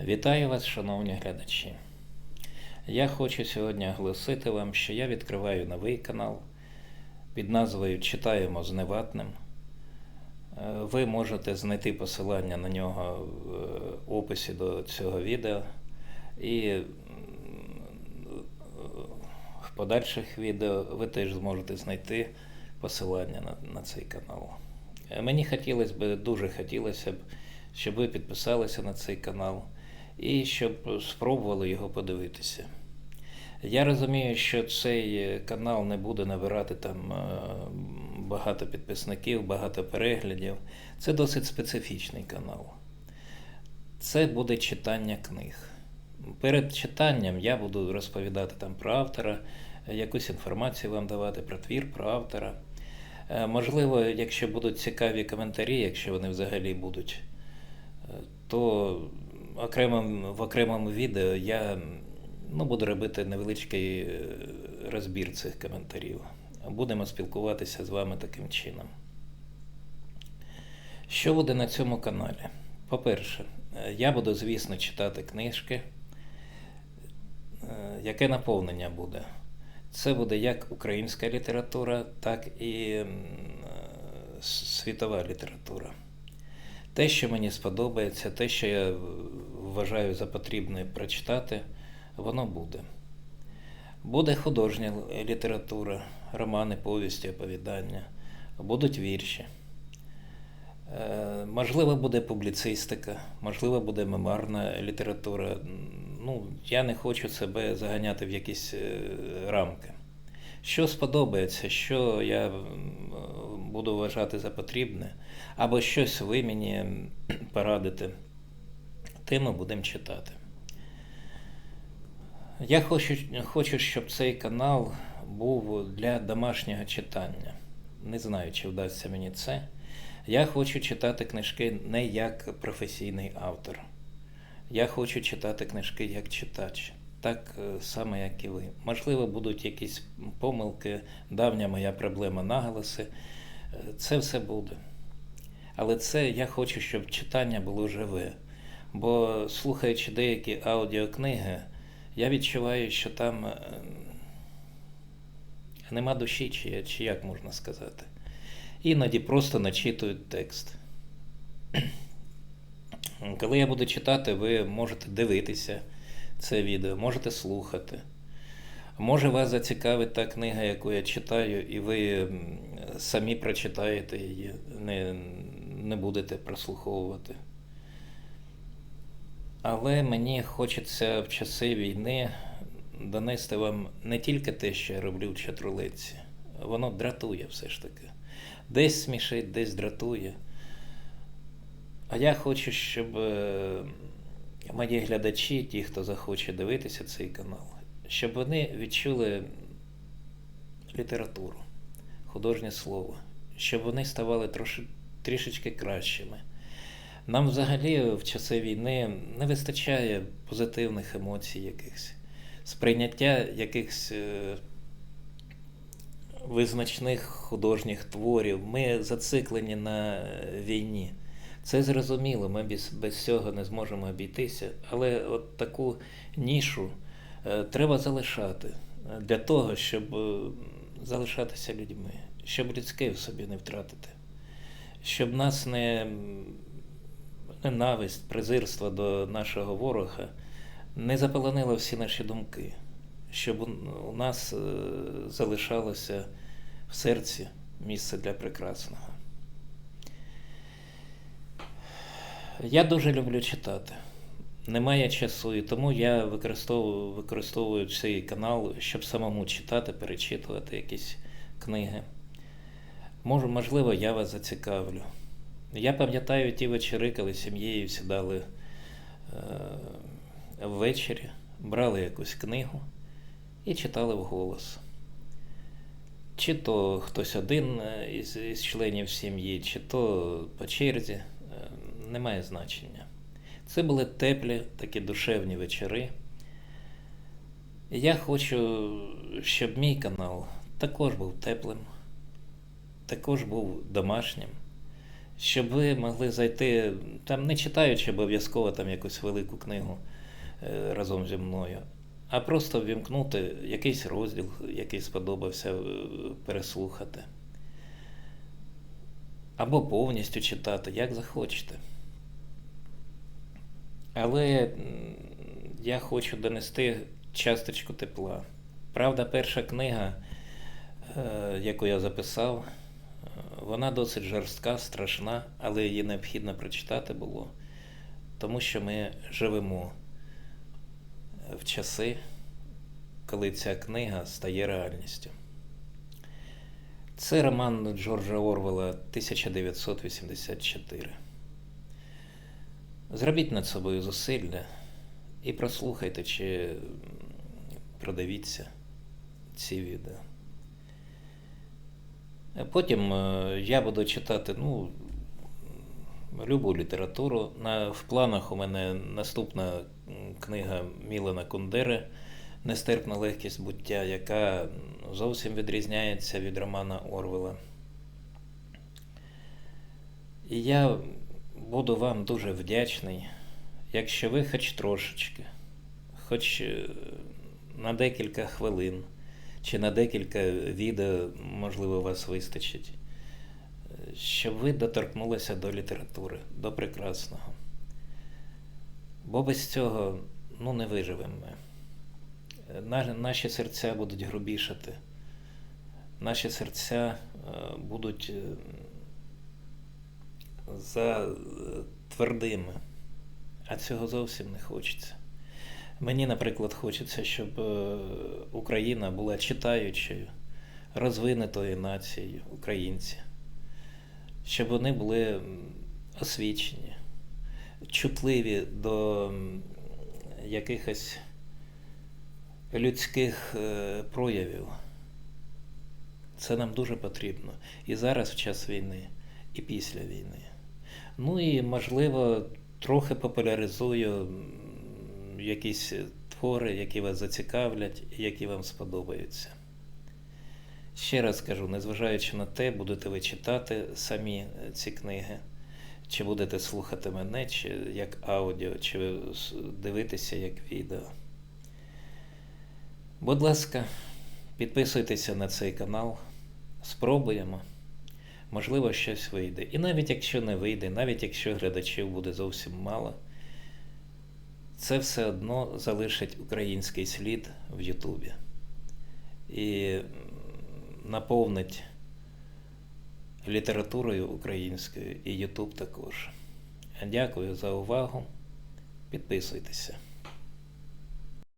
Вітаю вас, шановні глядачі. Я хочу сьогодні оголосити вам, що я відкриваю новий канал під назвою Читаємо з Неватним. Е, Ви можете знайти посилання на нього в е, описі до цього відео. І в подальших відео ви теж зможете знайти посилання на, на цей канал. Е, Мені хотілося б, дуже хотілося б, щоб ви підписалися на цей канал і щоб спробували його подивитися. Я розумію, що цей е, канал не буде набирати там е, багато підписників, багато переглядів. Це досить специфічний канал. Це буде читання книг. Перед читанням я буду розповідати там про автора, якусь інформацію вам давати про твір, про автора. Е, Можливо, якщо будуть цікаві коментарі, якщо вони взагалі будуть, то окремим, в окремому відео я ну, буду робити невеличкий е, розбір цих коментарів. Будемо спілкуватися з вами таким чином. Що буде на цьому каналі? По-перше, е, я буду, звісно, читати книжки. Е, Яке наповнення буде? Це буде як українська література, так і світова література. Те, що мені сподобається, те, що я вважаю за потрібне прочитати, воно буде. Буде художня література, романи, повісті, оповідання, будуть вірші. Е, Можливо, буде публіцистика, можливо, буде мемуарна література. Ну, я не хочу себе заганяти в якісь е, рамки. Що сподобається, що я буду вважати за потрібне, або щось ви мені порадите, те ми будемо читати. Я хочу, хочу, щоб цей канал був для домашнього читання. Не знаю, чи вдасться мені це. Я хочу читати книжки не як професійний автор. Я хочу читати книжки як читач, так е, само, як і ви. Можливо, будуть якісь помилки, давня моя проблема наголоси. Е, Це все буде. Але це я хочу, щоб читання було живе. Бо слухаючи деякі аудіокниги, я відчуваю, що там е, нема душі, чи, чи як можна сказати. Іноді просто начитують текст. Коли я буду читати, ви можете дивитися це відео, можете слухати. Може, вас зацікавить та книга, яку я читаю, і ви самі прочитаєте її, не, не будете прослуховувати. Але мені хочеться в часи війни донести вам не тільки те, що я роблю в чатрулиці. Воно дратує все ж таки. Десь смішить, десь дратує. А я хочу, щоб е, мої глядачі, ті, хто захоче дивитися цей канал, щоб вони відчули літературу, художнє слово, щоб вони ставали трішечки кращими. Нам взагалі в часи війни не вистачає позитивних емоцій якихось, сприйняття якихось е, визначних художніх творів. Ми зациклені на е, війні. Це зрозуміло, ми без, без цього не зможемо обійтися, але от таку нішу е, треба залишати для того, щоб залишатися людьми, щоб людське в собі не втратити, щоб нас не ненависть, презирство до нашого ворога не заполонило всі наші думки, щоб у- нас е, залишалося в серці місце для прекрасного. Я дуже люблю читати. Немає часу, і тому я використовую, використовую цей канал, щоб самому читати, перечитувати якісь книги. Можливо, я вас зацікавлю. Я пам'ятаю ті вечори, коли сім'єю сідали е, ввечері, брали якусь книгу і читали вголос. Чи то хтось один е, із, із членів сім'ї, чи то по черзі, е, немає значення. Це були теплі, такі душевні вечори. Я хочу, щоб мій канал також був теплим, також був домашнім, щоб ви могли зайти, там не читаючи обов'язково там якусь велику книгу е, разом зі мною, а просто ввімкнути якийсь розділ, який сподобався, е, переслухати. Або повністю читати, як захочете. Але я хочу донести часточку тепла. Правда, перша книга, е, яку я записав, вона досить жорстка, страшна, але її необхідно прочитати було, тому що ми живемо в часи, коли ця книга стає реальністю. Це роман Джорджа Орвела 1984. Зробіть над собою зусилля і прослухайте чи продивіться ці відео. Потім е, я буду читати ну, любу літературу. На, в планах у мене наступна книга Мілана Кундери Нестерпна легкість буття, яка зовсім відрізняється від романа Орвела. І я буду вам дуже вдячний, якщо ви хоч трошечки, хоч е, на декілька хвилин чи на декілька відео, можливо, вас вистачить, щоб ви доторкнулися до літератури, до прекрасного. Бо без цього ну, не виживемо ми. Наші серця будуть грубішати, наші серця е, будуть е, за е, твердими, а цього зовсім не хочеться. Мені, наприклад, хочеться, щоб е, Україна була читаючою, розвинутою нацією українці, щоб вони були освічені, чутливі до якихось людських е, проявів. Це нам дуже потрібно. І зараз в час війни, і після війни. Ну і, можливо, трохи популяризую якісь твори, які вас зацікавлять, які вам сподобаються. Ще раз кажу, незважаючи на те, будете ви читати самі е, ці книги, чи будете слухати мене, чи як аудіо, чи дивитися як відео. Будь ласка, підписуйтеся на цей канал, спробуємо. Можливо, щось вийде. І навіть якщо не вийде, навіть якщо глядачів буде зовсім мало, це все одно залишить український слід в Ютубі. І наповнить літературою українською і Ютуб також. Дякую за увагу. Підписуйтеся.